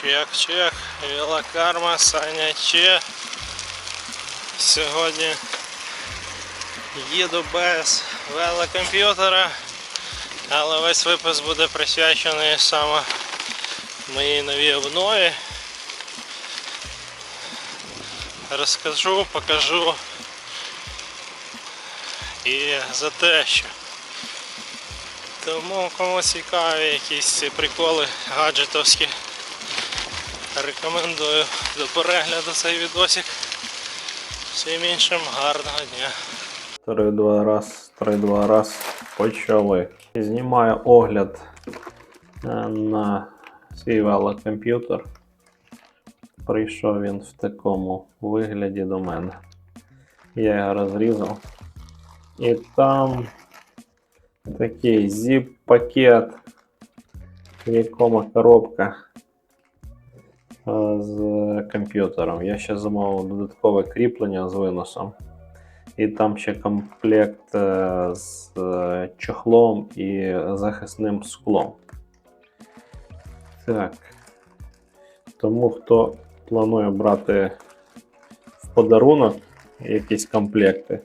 Чек, чек, велокарма, Саня Че. Сьогодні їду без велокомп'ютера, але весь випуск буде присвячений саме моїй новій обнові. Розкажу, покажу і за те, що тому кому цікаві якісь ці приколи гаджетовські, рекомендую до перегляду цей відосик. Всім іншим гарного дня. 3-2 раз, 3-2 раз почали. Знімаю огляд е, на свій велокомп'ютер. Прийшов він в такому вигляді до мене. Я його розрізав. І там такий zip-пакет, в якому коробка з комп'ютером. Я ще замовив додаткове кріплення з виносом. І там ще комплект е, з е, чохлом і захисним склом. Так. Тому хто планує брати в подарунок якісь комплекти,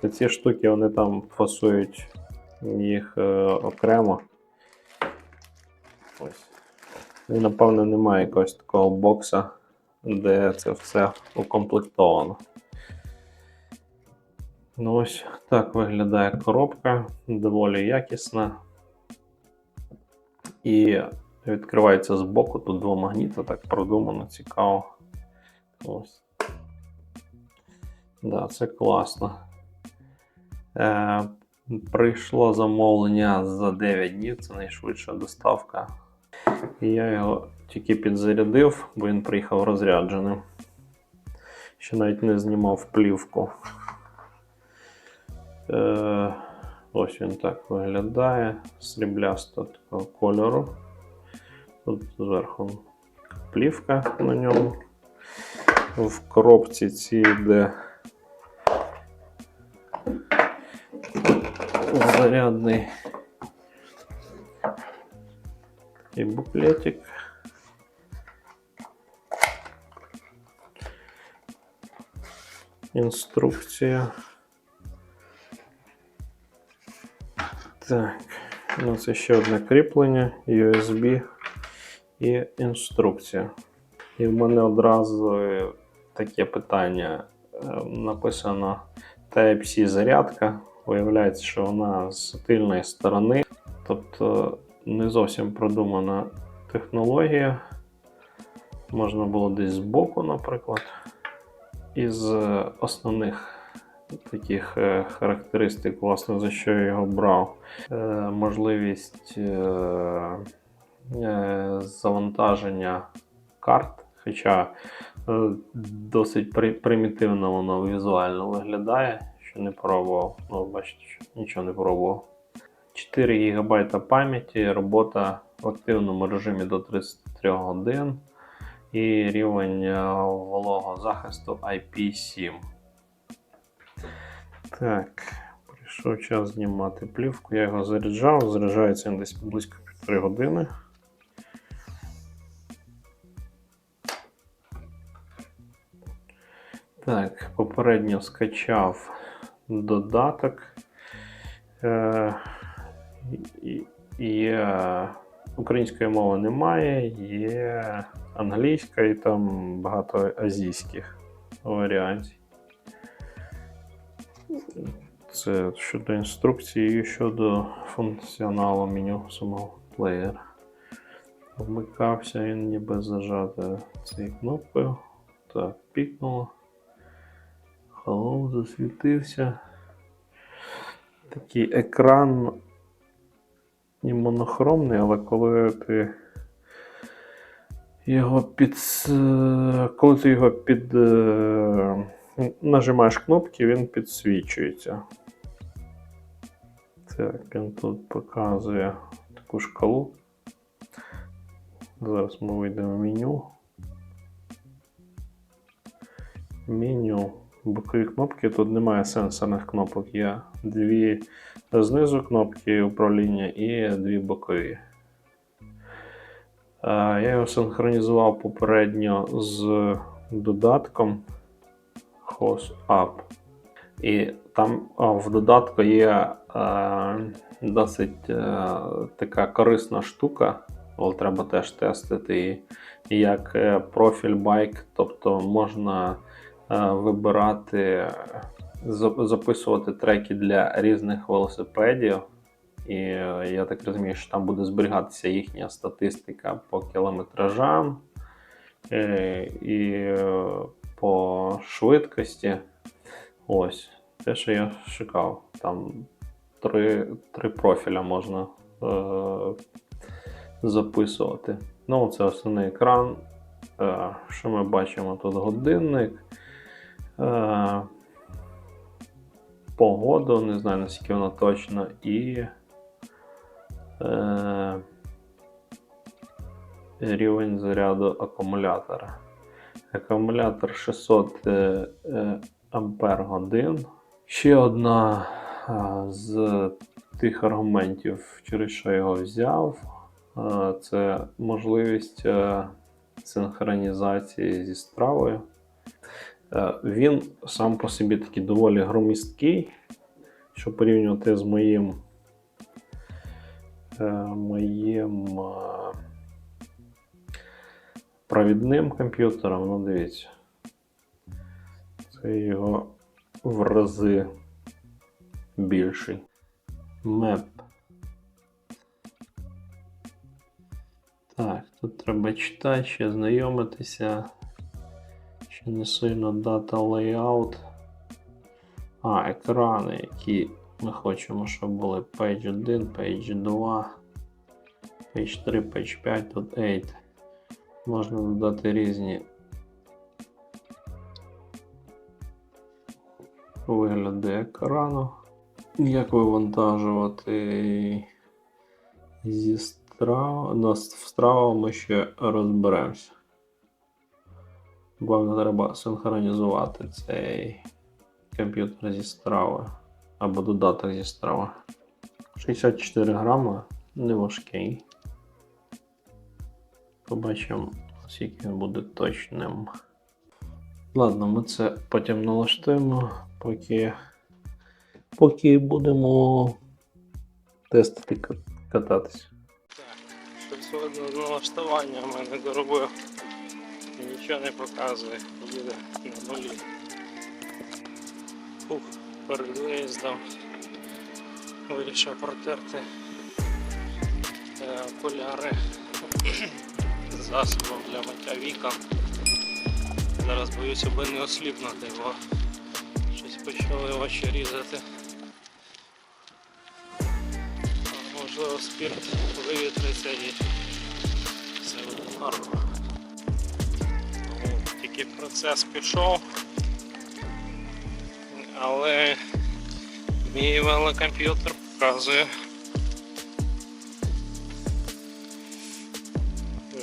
то ці штуки вони там фасують їх е, окремо. Ось. І напевно немає якогось такого бокса, де це все укомплектовано. Ну ось так виглядає коробка, доволі якісна. І відкривається з боку, тут два магніти, так продумано, цікаво. Ось. Да, це класно. Е, прийшло замовлення за 9 днів, це найшвидша доставка. І я його тільки підзарядив, бо він приїхав розрядженим. Ще навіть не знімав плівку. Е, ось він так виглядає. Сріблясто такого кольору. Тут зверху плівка на ньому. В коробці ці йде зарядний і буклетик. Інструкція. Так, у нас ще одне кріплення, USB і інструкція. І в мене одразу е, таке питання. Е, Написано Type-C зарядка. Виявляється, що вона з тильної сторони, тобто не зовсім продумана технологія. Можна було десь збоку, наприклад. Із е, основних таких е, характеристик, власне, за що я його брав. Е, можливість завантаження карт, хоча досить примітивно воно візуально виглядає, що не пробував. Ну, бачите, що нічого не пробував. 4 ГБ пам'яті, робота в активному режимі до 33 годин і рівень е, вологого захисту IP7. Так, прийшов час знімати плівку. Я його заряджав, заряджається він десь близько півтори години. Так, попередньо скачав додаток. Е, і- Є української мови немає, є англійська і там багато азійських варіантів. Це щодо інструкції і щодо функціоналу меню самого плеєра. Вмикався він ніби зажати цією кнопкою. Так, пікнуло. Hello, засвітився. Такий екран і монохромний, але коли ти його під. Коли ти його під. е, Нажимаєш кнопки, він підсвічується. Так, він тут показує таку шкалу. Зараз ми вийдемо в меню. Меню. Бокові кнопки. Тут немає сенсорних кнопок. Є дві знизу кнопки управління і дві бокові. Я його синхронізував попередньо з додатком Host App. І там в додатку є досить е, така корисна штука, але треба теж тестити її. Як е, профіль байк, тобто можна е, вибирати, записувати треки для різних велосипедів. І е, я так розумію, що там буде зберігатися їхня статистика по кілометражам е, і е, по швидкості. Ось, те, що я шукав. Там три, три профіля можна е, записувати. Ну, це основний екран. Е, що ми бачимо? Тут годинник. Погоду, не знаю наскільки вона точно, і е, рівень заряду акумулятора. Акумулятор 600 е, е, ампер годин. Ще одна а, з тих аргументів, через що я його взяв, а, це можливість е, синхронізації зі стравою. Е, Він сам по собі такий доволі громісткий, що порівнювати з моїм е, моїм е, провідним комп'ютером. Ну, дивіться. Це його в рази більший. Меп. Так, тут треба читати, ще знайомитися. Ще не сильно дата layout. А, екрани, які ми хочемо, щоб були Page 1, Page 2, Page 3, Page 5, тут 8. Можна додати різні вигляди екрану. Як вивантажувати зі страв... В страву ми ще розберемося. Бо треба синхронізувати цей комп'ютер зі страви або додаток зі страви. 64 грама, не важкий. Побачимо, скільки він буде точним. Ладно, ми це потім налаштуємо, поки, поки будемо тестити ка- кататись. Так, щось з налаштування в мене доробив. Нічого не показує, їде на нулі. Фух, перед виїздом вирішив протерти е, окуляри засобом для миття вікон. Зараз боюсь, аби не осліпнути, бо щось почали очі різати. Можливо, спірт вивітриться і все буде норм. Тільки процес пішов, але мій велокомп'ютер показує.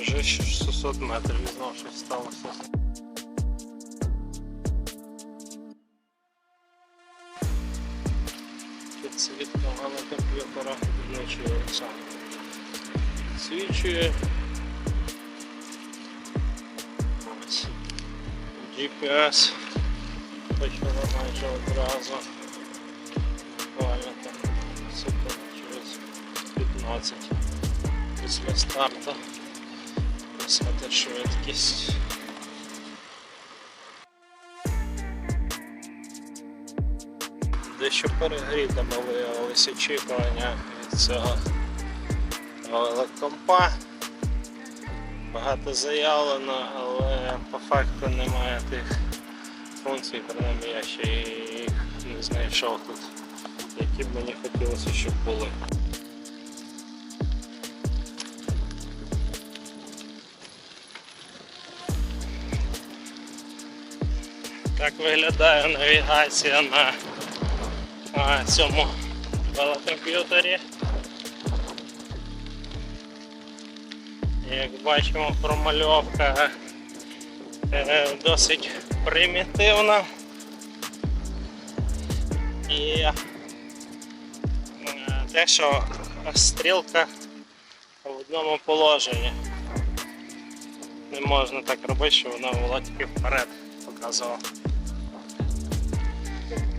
Вже 600 метрів і знову щось сталося. Підсвітка велокомп'ютера нічого сам. Свічує. GPS. Почало майже одразу. Буквально там секунд через 15 після старту. Писати швидкість. Дещо перегрітими виявилися очікування від цього велокомпа. Багато заявлено, але по факту немає тих функцій, принаймні я ще їх не знайшов тут, які б мені хотілося, щоб були. Так виглядає навігація на, на цьому велокомп'ютері. Як бачимо, промальовка е, досить примітивна. І е, те, що стрілка в одному положенні. не можна так робити, щоб вона була тільки вперед показувала.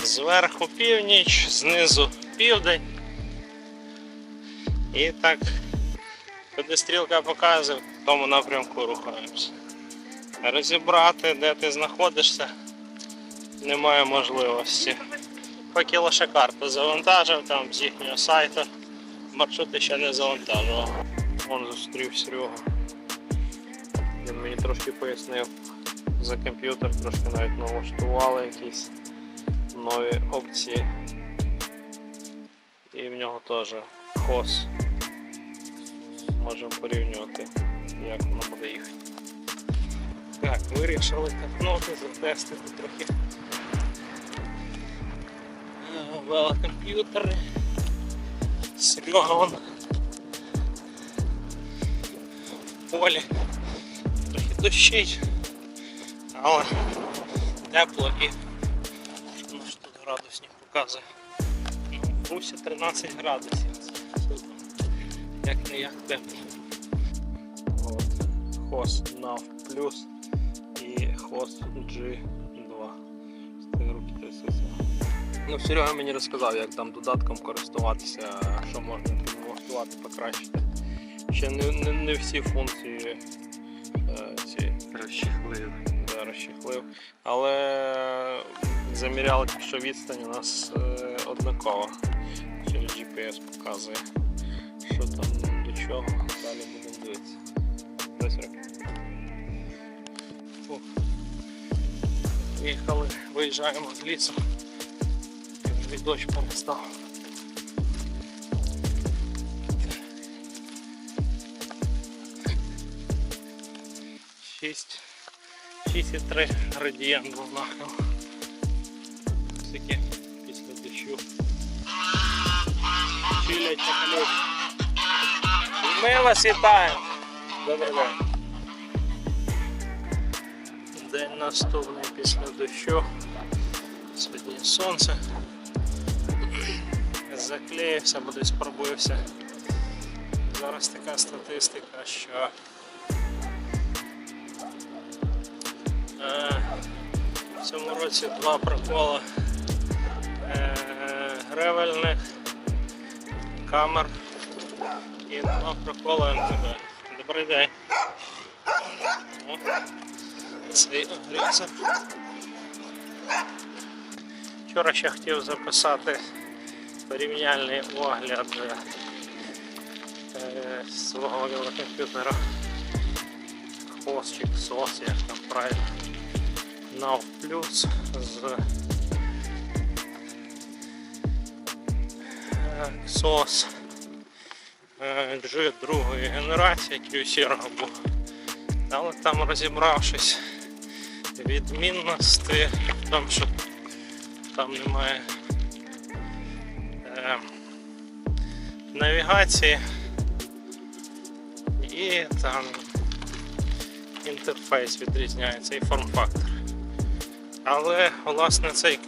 Зверху північ, знизу південь. І так, куди стрілка показує, в тому напрямку рухаємося. Розібрати, де ти знаходишся, немає можливості. Поки лише карту завантажив там з їхнього сайту, маршрути ще не завантажував. Вон зустрів Серегу. Він мені трошки пояснив за комп'ютер, трошки навіть налаштували якісь нові опції. І в нього теж хос. Можемо порівнювати, як воно буде їхати. Так, вирішили катнути, затестити трохи е, велокомп'ютери. Серега вон полі. Трохи дощить, але тепло і наш тут градусник показує. Ну, Русі 13 градусів. Як не як тепло. От. Хост NAV плюс і хост G2. З руки. Ну, Серега мені розказав, як там додатком користуватися, що можна тут покращити. Ще не, не, не всі функції е, ці Розчехлив. да, розчехлив. Але заміряли, що відстань у нас е, однакова. Через GPS показує, до чого. Далі будемо дивитися. Руки. Виїхали, виїжджаємо з лісу. І дощ перестав. Шість. 6,3 градієнт був нахил. Таке після дощу. Чилять чекалють. І ми вас вітаємо. Добрий день. День наступний після дощу. Сьогодні сонце. Заклеївся, бо десь пробився. Зараз така статистика, що Е, В цьому році два проколи е, гревельних камер і два проколи МТБ. Добрий день. О, Цей огрівся. Вчора ще хотів записати порівняльний огляд е, свого велокомп'ютера. Хвостчик, сос, як там правильно. NAV Plus з е, SOS е, G другої генерації, у був. Але там розібравшись відмінності тому, що там немає е, навігації і там інтерфейс відрізняється і форм-фактор. Але власне цей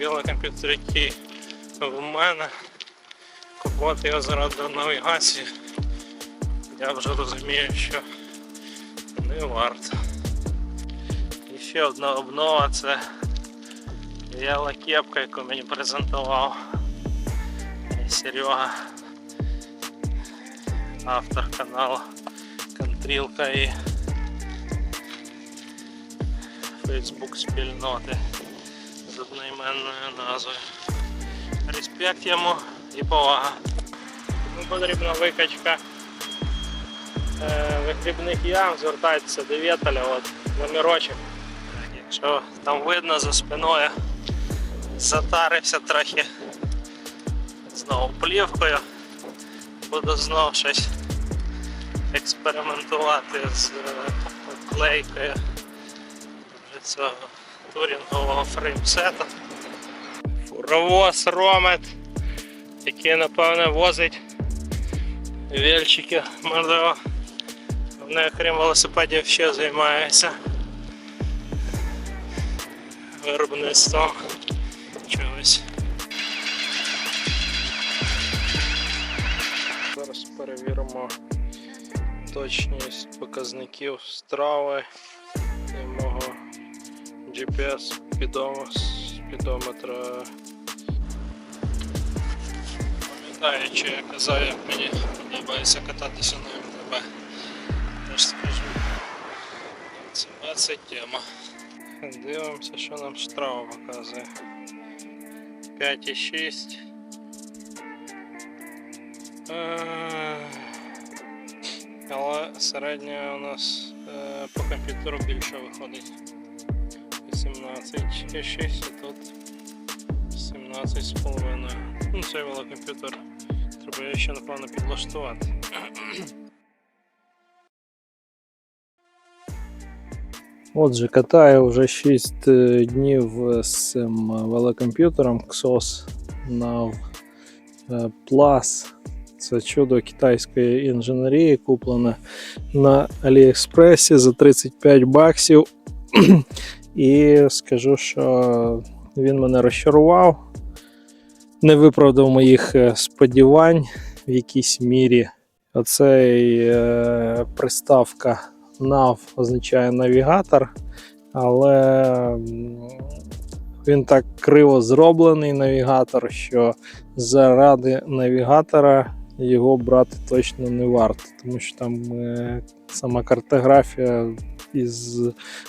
велокомп'ютер, який в мене, купувати його заради навігації, я вже розумію, що не варто. І ще одна обнова це велокепка, яку мені презентував Серега, автор каналу Контрілка і Фейсбук спільноти з одноіменною назвою. Респект йому і повага. Потрібна викачка е, вихлібних ям, звертайтеся до Вєталя, от номерочок. Якщо там видно за спиною, затарився трохи знову плівкою, буду знову щось експериментувати з е, клейкою цього турінгового фреймсета. Фуровоз Ромет, який напевне возить вільчики, можливо. Вони окрім велосипедів ще займаються виробництвом чогось. Зараз перевіримо точність показників страви і мого GPS спідомо- спідометра. Пам'ятаючи, я казав, як мені подобається кататися на МТБ. Теж скажу. МТБ це тема. Дивимося, що нам страва показує. 5,6. Е, Але середня у нас е, по комп'ютеру більше виходить. 18,6 а тут 17,5. Ну, цей велокомп'ютер Треба ще напевно підлаштувати. Отже, катаю вже 6 днів з цим велокомп'ютером XOS NAV е, Plus. Це чудо китайської інженерії, куплене на Аліекспресі за 35 баксів. І скажу, що він мене розчарував, не виправдав моїх е, сподівань в якійсь мірі. Оцей е, приставка NAV означає навігатор, але він так криво зроблений навігатор, що заради навігатора його брати точно не варто, тому що там е, сама картографія із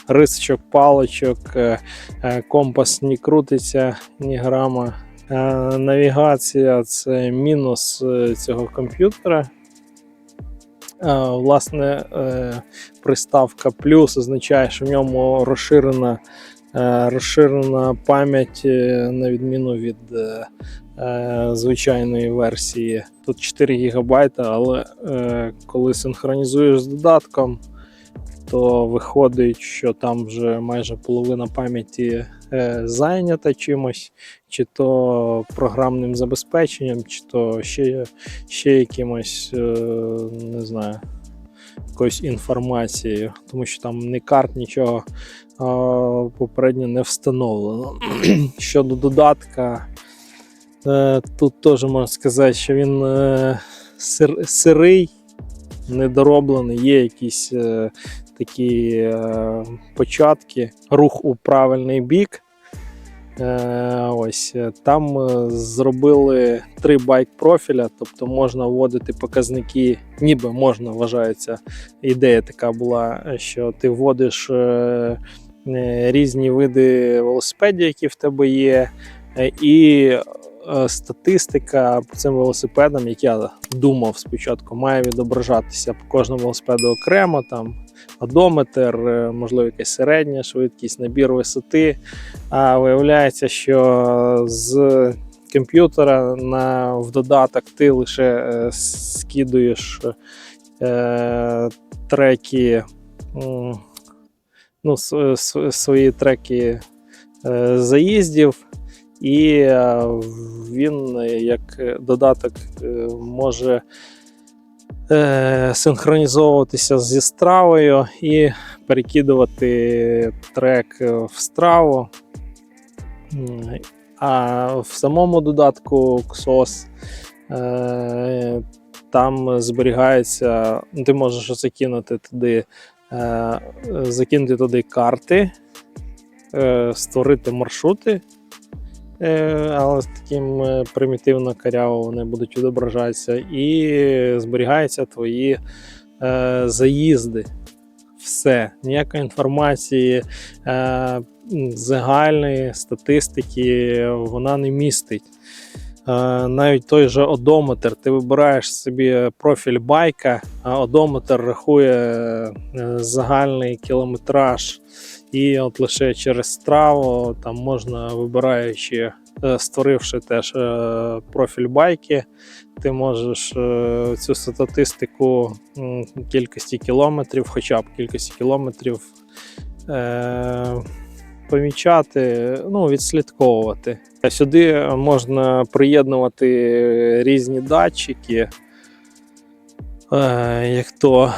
рисочок, паличок, е, е, компас не крутиться ні грама. Е, Навігація це мінус е, цього комп'ютера. Е, Власне, приставка плюс означає, що в ньому розширена, розширена пам'ять на відміну від звичайної версії. Тут 4 ГБ, але коли синхронізуєш з додатком, то виходить, що там вже майже половина пам'яті е, зайнята чимось, чи то програмним забезпеченням, чи то ще, ще якимось, е, не знаю, якоюсь інформацією, тому що там ні карт, нічого попередньо не встановлено. Щодо додатка, е, тут теж можна сказати, що він сир, сирий, недороблений, є якісь такі е, початки, рух у правильний бік. Е, ось е, там зробили три байк профіля, тобто можна вводити показники, ніби можна вважається. Ідея така була, що ти вводиш різні види велосипедів, які в тебе є, і статистика по цим велосипедам, як я думав спочатку, має відображатися по кожному велосипеду окремо. Там одометр, е, можливо, якась середня швидкість, набір висоти. А виявляється, що з комп'ютера на, в додаток ти лише е, скидуєш е, треки, м, ну, с- с- свої треки е, заїздів, і е, він е, як додаток е, може е, синхронізовуватися зі стравою і перекидувати трек в страву. А в самому додатку XOS е, там зберігається, ти можеш закинути туди, е, закинути туди карти, створити маршрути. Е, але з таким е, примітивно каряво вони будуть відображатися, і зберігаються твої е, заїзди. Все, ніякої інформації е, загальної статистики вона не містить. Е, навіть той же одометр, ти вибираєш собі профіль байка, а одометр рахує загальний кілометраж. І от лише через страву там можна, вибираючи, е, створивши теж е, профіль байки, ти можеш е, цю статистику кількості кілометрів, хоча б кількості кілометрів помічати, ну, відслідковувати. Сюди можна приєднувати різні датчики, як то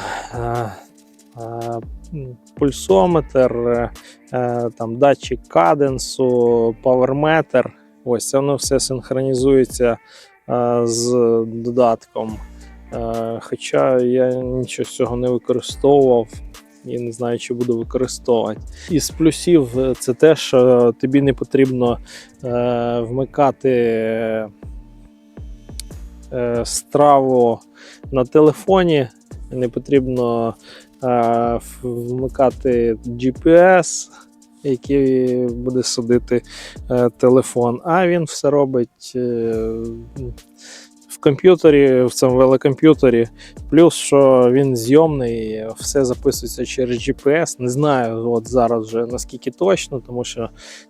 пульсометр, е, е, там, датчик каденсу, паверметр. Ось це воно все синхронізується е, з додатком. Хоча я нічого з цього не використовував і не знаю, чи буду використовувати. Із плюсів це те, що тобі не потрібно вмикати страву на телефоні, не потрібно вмикати GPS, який буде судити е, телефон, а він все робить е, в комп'ютері, в цьому велокомп'ютері. Плюс, що він зйомний, все записується через GPS. Не знаю от зараз вже наскільки точно, тому що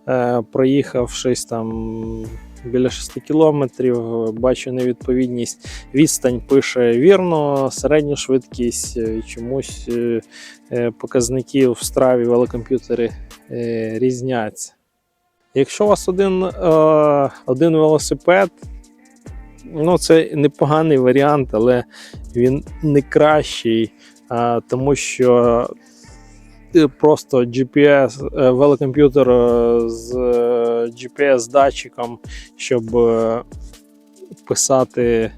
е, проїхавшись там біля 6 кілометрів, бачу невідповідність. Відстань пише вірно, середню швидкість, е, чомусь е, е, показники в страві велокомп'ютері е, різняться. Якщо у вас один, один велосипед, ну це непоганий варіант, але він не кращий, тому що просто GPS, е, велокомп'ютер е, з е, GPS-датчиком, щоб писати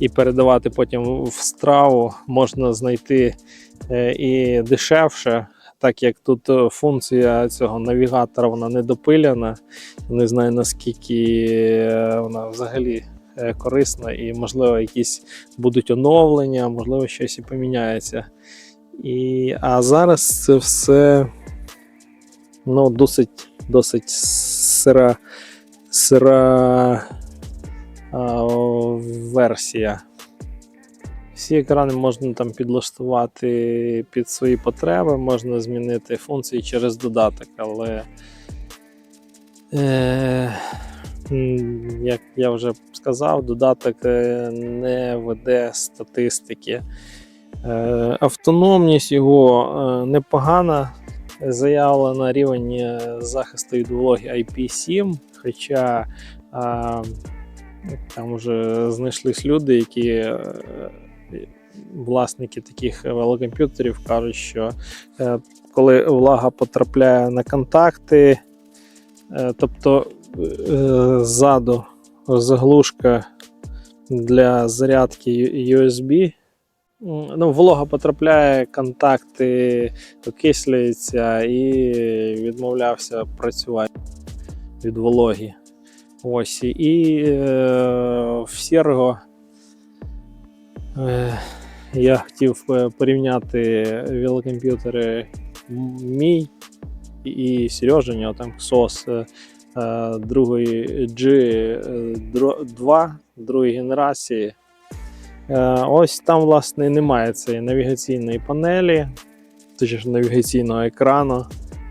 і передавати потім в страву, можна знайти і дешевше. Так як тут функція цього навігатора вона не допилена, не знаю наскільки вона взагалі корисна, і можливо якісь будуть оновлення, можливо, щось і поміняється. І, а зараз це все ну, досить, досить сира, сира а, версія. Всі екрани можна там підлаштувати під свої потреби, можна змінити функції через додаток, але е, як я вже сказав, додаток е, не веде статистики. Е, Автономність його е, непогана, заявлена рівень е, захисту від вологи IP7, хоча е, там вже знайшлись люди, які е, власники таких велокомп'ютерів кажуть, що е, коли влага потрапляє на контакти, е, тобто е, ззаду заглушка для зарядки USB. Ну, волога потрапляє, контакти окислюються і відмовлявся працювати від вологи. Ось і е, в Серго е, я хотів е, порівняти велокомп'ютери мій і Сережиня, там SOS е, е, другої G2 другої генерації. Е, Ось там, власне, немає цієї навігаційної панелі, точніше навігаційного екрану.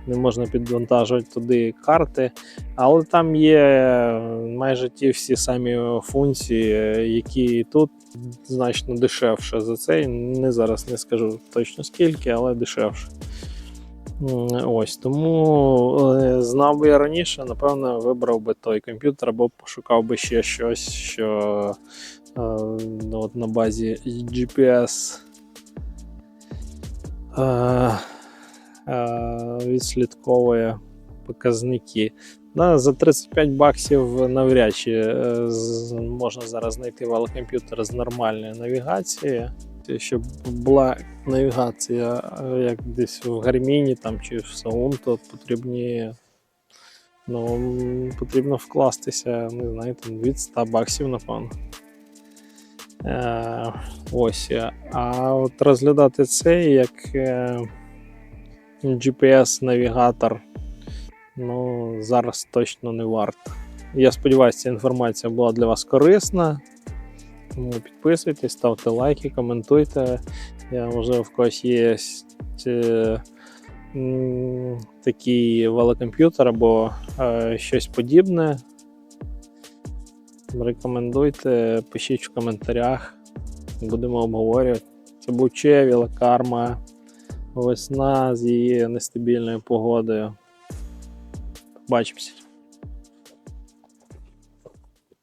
Не можна підвантажувати туди карти, але там є майже ті всі самі функції, е, які і тут значно дешевше за цей. Не зараз не скажу точно скільки, але дешевше. Ось тому е, знав би я раніше, напевно, вибрав би той комп'ютер або пошукав би ще щось, що е, от на базі GPS відслідковує показники. Да, за 35 баксів навряд чи е, можна зараз знайти велокомп'ютер з нормальною навігацією. Щоб була навігація як десь в Гарміні там, чи в Saunto, то потрібні. Ну, потрібно вкластися, не знаю, там від 100 баксів, напевно. Е, ось. е, А от розглядати це як е, GPS-навігатор, ну, зараз точно не варто. Я сподіваюся, ця інформація була для вас корисна. Тому підписуйтесь, ставте лайки, коментуйте. Я, можливо, в когось є такий велокомп'ютер або щось подібне. Рекомендуйте, пишіть в коментарях, будемо обговорювати. Це був Чевіл, карма, весна з її нестабільною погодою. Побачимося.